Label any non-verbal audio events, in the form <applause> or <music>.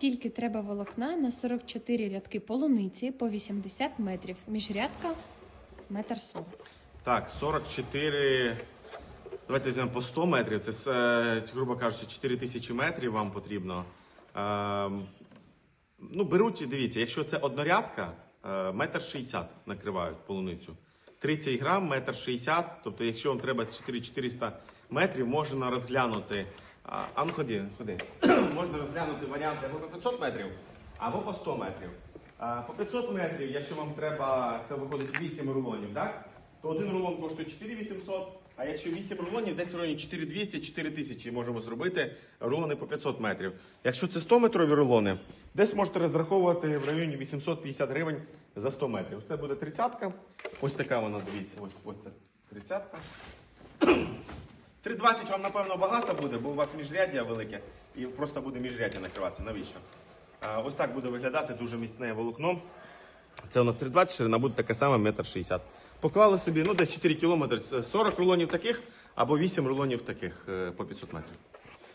Скільки треба волокна на 44 рядки полуниці по 80 метрів. Міжрядка метр сорок. Так, 44. Давайте візьмемо по 100 метрів. Це, е, грубо кажучи, 4 тисячі метрів вам потрібно. Ем, ну, беруть, дивіться, якщо це однорядка, е, метр 60 накривають полуницю. 30 грам, метр 60. Тобто, якщо вам треба з 4400 метрів, можна розглянути. А, ну ходи, ходи. <clears throat> можна розглянути варіанти або по 500 метрів, або по 100 метрів. А, по 500 метрів, якщо вам треба, це виходить 8 рулонів, так? то один рулон коштує 4800, а якщо 8 рулонів, десь в районі 4200-4000 можемо зробити рулони по 500 метрів. Якщо це 100 метрові рулони, десь можете розраховувати в районі 850 гривень за 100 метрів. Це буде 30-ка. Ось така вона, дивіться, ось, ось це 30-ка. 3,20 вам, напевно, багато буде, бо у вас міжряддя велике і просто буде міжряддя накриватися. Навіщо? Ось так буде виглядати дуже міцне волокно. Це у нас 3,20, ширина буде така сама, метр 60. Поклали собі ну, десь 4 кілометри, 40 рулонів таких або 8 рулонів таких е, по 500 метрів.